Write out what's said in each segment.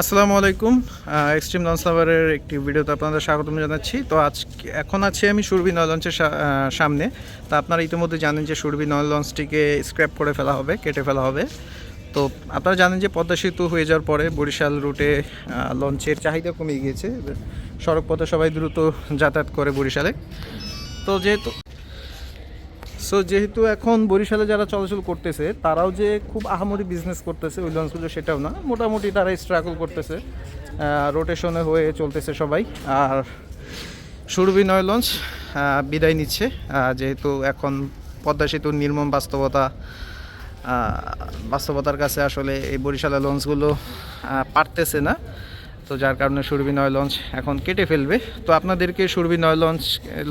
আসসালামু আলাইকুম extreme launch লাভারের একটি ভিডিওতে আপনাদের স্বাগতম জানাচ্ছি। তো আজ এখন আছি আমি সুরভি নয় লঞ্চের সামনে। তা আপনারা ইতিমধ্যে জানেন যে সুরভি নয় লঞ্চটিকে স্ক্র্যাপ করে ফেলা হবে, কেটে ফেলা হবে। তো আপনারা জানেন যে পদ্মা সেতু হয়ে যাওয়ার পরে বরিশাল রুটে লঞ্চের চাহিদা কমে গিয়েছে। সড়ক পথে সবাই দ্রুত যাতায়াত করে বরিশালে। তো যেহেতু সো যেহেতু এখন বরিশালে যারা চলাচল করতেছে, তারাও যে খুব আহামরি বিজনেস করতেছে ওই লঞ্চগুলো সেটাও না। মোটামুটি তারা স্ট্রাগল করতেছে। রোটেশনে হয়ে চলতেছে সবাই। আর সুরভি নয় লঞ্চ বিদায় নিচ্ছে। যেহেতু এখন পদ্মা সেতুর নির্মম বাস্তবতা বাস্তবতার কাছে আসলে এই বরিশালের লঞ্চগুলো পারতেছে না। তো যার কারণে সুরভি নয় লঞ্চ এখন কেটে ফেলবে। তো আপনাদেরকে সুরভি নয় লঞ্চ,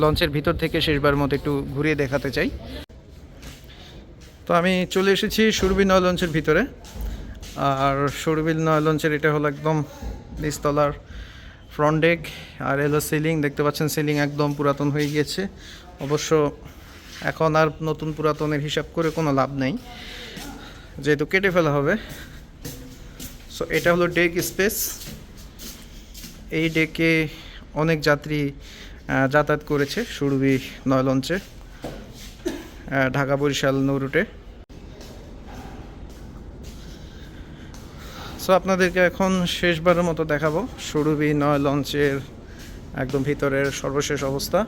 লঞ্চের ভিতর থেকে শেষবার মতো একটু ঘুরিয়ে দেখাতে চাই। তো আমি চলে এসেছি সুরভি নয় লঞ্চের ভিতরে। আর সুরভি নয় লঞ্চের এটা হলো একদম নিচতলার ফ্রন্ট ডেক আর এলো সিলিং দেখতে পাচ্ছেন সিলিং একদম পুরাতন হয়ে গিয়েছে। অবশ্য এখন আর নতুন পুরাতনের হিসাব করে কোনো লাভ নেই। যেহেতু কেটে ফেলা হবে। সো এটা হলো ডেক স্পেস এই ডেকে অনেক যাত্রী যাতায়াত করেছে সুরভি নয় লঞ্চে ঢাকা বরিশাল নৌ রুটে সো আপনাদেরকে এখন শেষবারের মতো দেখাবো সুরভি নয় লঞ্চের একদম ভিতরের সর্বশেষ অবস্থা।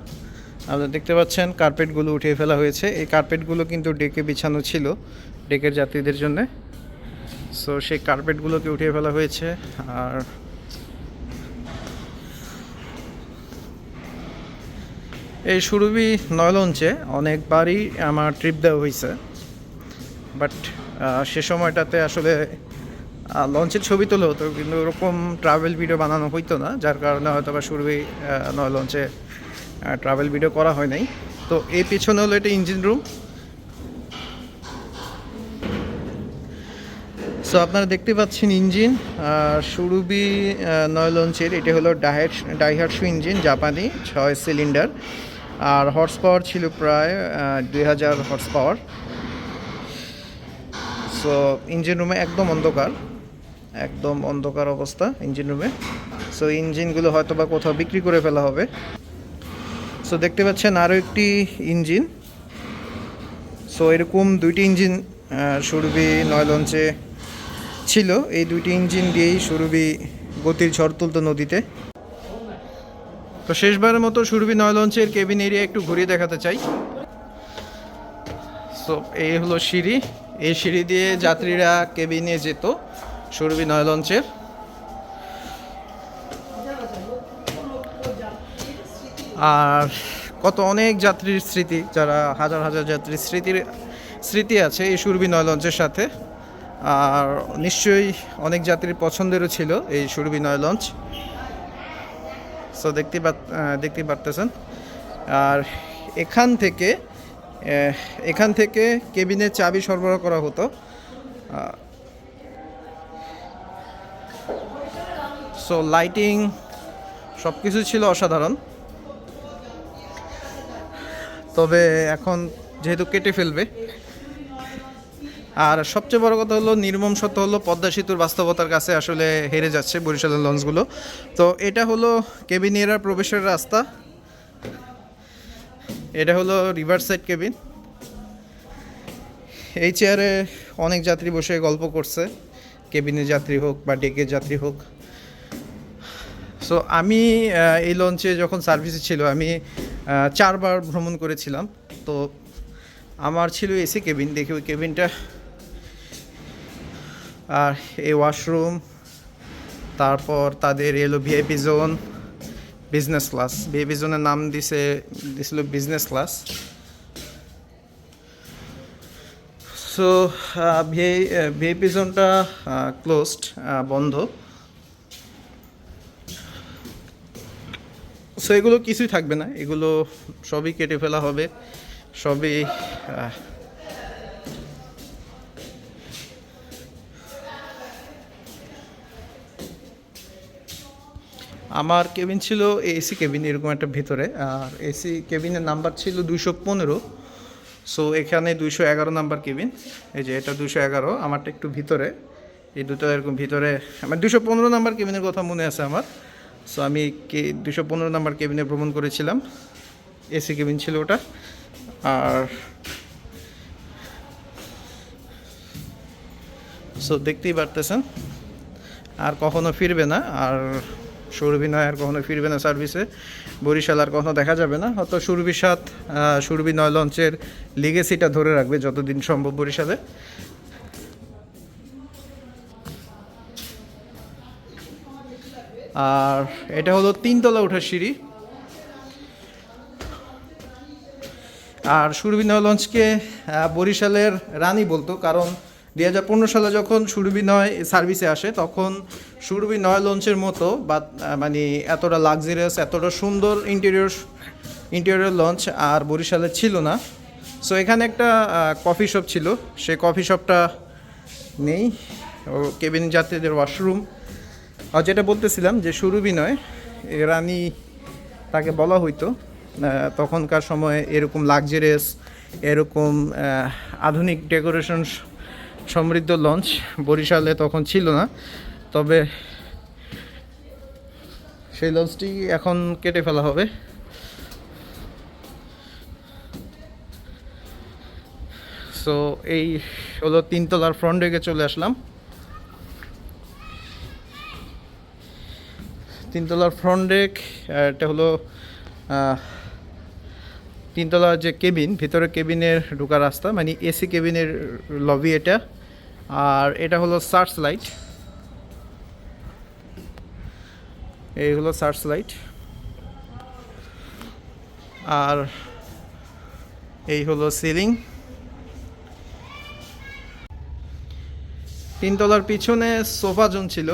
আপনারা দেখতে পাচ্ছেন, কার্পেটগুলো উঠিয়ে ফেলা হয়েছে। এই কার্পেটগুলো কিন্তু ডেকে বিছানো ছিল ডেকের যাত্রীদের জন্য। সো সেই কার্পেটগুলোকে উঠিয়ে ফেলা হয়েছে। আর এই সুরভি নয় লঞ্চে অনেকবারই আমার ট্রিপ দেওয়া হয়েছে বাট সে সময়টাতে আসলে লঞ্চের ছবি তোলা হতো, কিন্তু ওরকম ট্রাভেল ভিডিও বানানো হইতো না, যার কারণে হয়তো বা সুরভি নয় লঞ্চে ট্রাভেল ভিডিও করা হয় নাই। তো এই পিছনে হলো এটা ইঞ্জিন রুম সো আপনারা দেখতে পাচ্ছেন ইঞ্জিন সুরুবি নয় লঞ্চের এটা হলো ডাইহাটসু ইঞ্জিন জাপানি, ছয় সিলিন্ডার আর হর্স পাওয়ার ছিল প্রায় দুই হাজার হর্স পাওয়ার সো ইঞ্জিন রুমে একদম অন্ধকার একদম অন্ধকার অবস্থা ইঞ্জিন রুমে সো ইঞ্জিনগুলো হয়তো বা কোথাও বিক্রি করে ফেলা হবে। সো দেখতে পাচ্ছেন আরও একটি ইঞ্জিন সো এরকম দুইটি ইঞ্জিন সুরভি নয় লঞ্চে ছিল। এই দুইটি ইঞ্জিন দিয়েই সুরভি গতির ঝড় তুলতো নদীতে। তো শেষবারের মতো সুরভি নয় লঞ্চের কেবিন এরিয়া একটু ঘুরিয়ে দেখাতে চাই। সো এই হলো সিঁড়ি। এই সিঁড়ি দিয়ে যাত্রীরা কেবিনে যেত সুরভি নয় লঞ্চের আর কত অনেক যাত্রীর স্মৃতি, যারা হাজার হাজার যাত্রীর স্মৃতির স্মৃতি আছে এই সুরভি নয় লঞ্চের সাথে। আর নিশ্চয়ই অনেক যাত্রীর পছন্দেরও ছিল এই সুরভি নয় লঞ্চ সো দেখতে দেখতে পারতেছেন। আর এখান থেকে এখান থেকে কেবিনের চাবি সরবরাহ করা হতো। সো লাইটিং সব কিছু ছিল অসাধারণ। তবে এখন যেহেতু কেটে ফেলবে আর সবচেয়ে বড় কথা হলো, নির্মম সত্য হলো, পদ্মা সেতুর বাস্তবতার কাছে আসলে হেরে যাচ্ছে বরিশালের লঞ্চগুলো। তো এটা হলো কেবিনিয়ারা প্রবেশের রাস্তা। এটা হলো রিভার সাইড কেবিন। এই চেয়ারে অনেক যাত্রী বসে গল্প করছে, কেবিনের যাত্রী হোক বা ডেকের যাত্রী হোক। সো আমি এই লঞ্চে যখন সার্ভিসে ছিল, আমি চারবার ভ্রমণ করেছিলাম। তো আমার ছিল এসি কেবিন, দেখি ওই কেবিনটা আর এই ওয়াশরুম তারপর তাদের এলো VIP zone business class VIP জোনের নাম দিছে, দিছিল business class so VI VIP জোনটা ক্লোজড বন্ধ। সো এগুলো কিছুই থাকবে না। এগুলো সবই কেটে ফেলা হবে। সবই আমার কেবিন ছিল এসি কেবিন, এরকম একটা ভিতরে। আর এসি কেবিনের নাম্বার ছিল দুশো পনেরো। সো এখানে দুইশো এগারো নাম্বার কেবিন। এই যে, এটা দুশো এগারো, আমারটা একটু ভিতরে। এই দুটো এরকম ভিতরে, আমার দুশো পনেরো নাম্বার কেবিনের কথা মনে আছে আমার। সো আমি কে দুশো পনেরো নাম্বার কেবিনে ভ্রমণ করেছিলাম। এসি কেবিন ছিল ওটা। আর সো দেখতেই পারতেছেন। আর কখনো ফিরবে না। আর সুরভিনয় আর কখনো ফিরবে না সার্ভিসে, বরিশাল আর কখনো দেখা যাবে না। হয়তো সুরভি সাত সুরভি নয় লঞ্চের লিগেসিটা ধরে রাখবে যতদিন সম্ভব বরিশালে। আর এটা হলো তিনতলা ওঠার সিঁড়ি। আর সুরভি নয় লঞ্চকে বরিশালের রানী বলতো, কারণ দুই হাজার পনেরো সালে যখন সুরভি নয় সার্ভিসে আসে, তখন সুরভি নয় লঞ্চের মতো বা মানে এতটা লাক্সারিয়াস এতটা সুন্দর ইন্টেরিয়র ইন্টেরিয়র লঞ্চ আর বরিশালে ছিল না। সো এখানে একটা কফি শপ ছিল। সেই কফি শপটা নেই। ও কেবিন যাত্রীদের ওয়াশরুম আর যেটা বলতেছিলাম যে সুরভি নয় রানী তাকে বলা হইতো। তখনকার সময়ে এরকম লাক্সারিয়াস এরকম আধুনিক ডেকোরেশন সমৃদ্ধ লঞ্চ বরিশালে তখন ছিল না। তবে সেই লঞ্চটি এখন কেটে ফেলা হবে। সো এই হলো তিনতলার ফ্রন্ট ডেকে চলে আসলাম। তিনতলার ফ্রন্ট ডেক এটা হলো তিনতলার যে কেবিন ভিতরে কেবিনের ঢোকার রাস্তা মানে এসি কেবিনের লবি এটা। আর এটা হলো সার্চ লাইট এই হলো সার্চ লাইট আর এই হলো সিলিং। তিনতলার পিছনে সোফা জোন ছিল।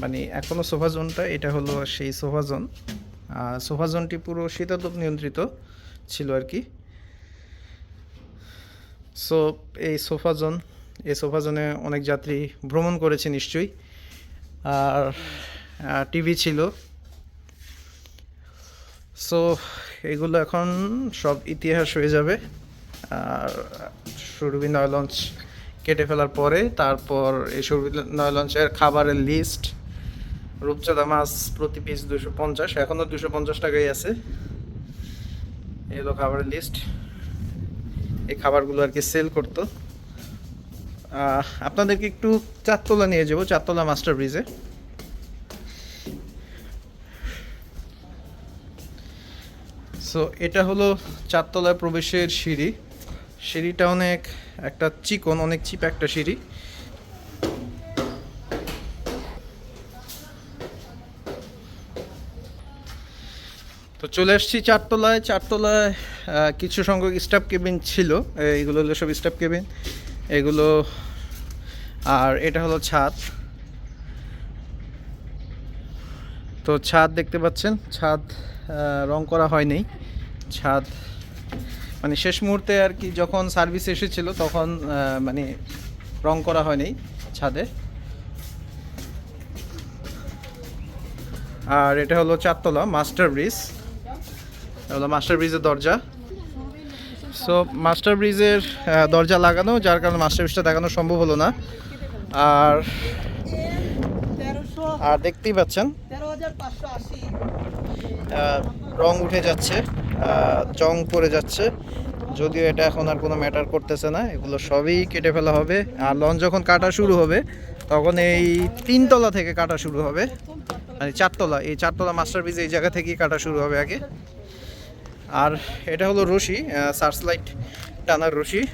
মানে এখনও সোফা জোনটা, এটা হলো সেই সোফা জোন। সোফা জোনটি পুরো শীতাতপ নিয়ন্ত্রিত ছিল আর কি। সো এই সোফা জোন এই সোফা জোনে অনেক যাত্রী ভ্রমণ করেছে নিশ্চয়ই। আর টিভি ছিল। সো, এগুলো এখন সব ইতিহাস হয়ে যাবে। আর, সুরভি নয় লঞ্চ কেটে ফেলার পরে, তারপর এই সুরভি নয় লঞ্চের খাবারের লিস্ট রূপচাঁদা মাছ প্রতি পিস দুশো পঞ্চাশ এখনও দুশো পঞ্চাশ টাকাই আছে। এই হলো খাবারের লিস্ট এই খাবারগুলো আর কি সেল করতো। আপনাদেরকে একটু চারতলা নিয়ে যাব চারতলা মাস্টার ব্রিজে। সো এটা হলো চারতলায় প্রবেশের সিঁড়ি। সিঁড়িটা অনেক একটা চিকন, অনেক চিপ একটা সিঁড়ি। তো চলে আসছি চারতলায় চারতলায় কিছু সংখ্যক স্টাফ কেবিন ছিল। এইগুলো হলো সব স্টাফ কেবিন এগুলো, আর এটা হলো ছাদ। তো ছাদ দেখতে পাচ্ছেন, ছাদ রং করা হয়নি। ছাদ মানে শেষ মুহূর্তে আর কি যখন সার্ভিস এসেছিল তখন মানে রং করা হয়নি ছাদে। আর এটা হলো চারতলা মাস্টার ব্রিজ হলো মাস্টার ব্রিজের দরজা। সো মাস্টার ব্রিজের দরজা লাগানো, যার কারণে মাস্টার ব্রিজটা দেখানো সম্ভব হলো না। আর আর দেখতেই পাচ্ছেন রং উঠে যাচ্ছে জং পড়ে যাচ্ছে। যদিও এটা এখন আর কোনো ম্যাটার করতেছে না, এগুলো সবই কেটে ফেলা হবে। আর লঞ্চ যখন কাটা শুরু হবে, তখন এই তিনতলা থেকে কাটা শুরু হবে। মানে চারতলা, এই চারতলা মাস্টার ব্রিজ এই জায়গা থেকেই কাটা শুরু হবে আগে। আর এটা হলো রশি সার্চ লাইট টানার রশি।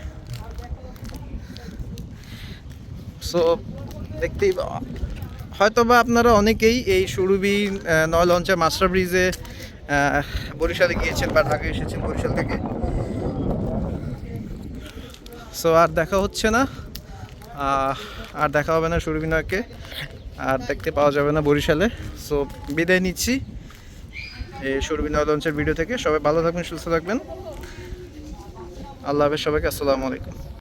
সো দেখতেই পা- হয়তো বা আপনারা অনেকেই এই আহ, নয় লঞ্চে মাস্টার ব্রিজে বরিশালে গিয়েছেন বা ঢাকা এসেছেন বরিশাল থেকে। সো আর দেখা হচ্ছে না। আর দেখা হবে না সুরভি নয়কে। আর দেখতে পাওয়া যাবে না বরিশালে। সো বিদায় নিচ্ছি। এই সুরবিনা লঞ্চের ভিডিও থেকে। সবাই ভালো থাকবেন, সুস্থ থাকবেন। আল্লাহ হাফেজ সবাইকে, আসসালামু আলাইকুম।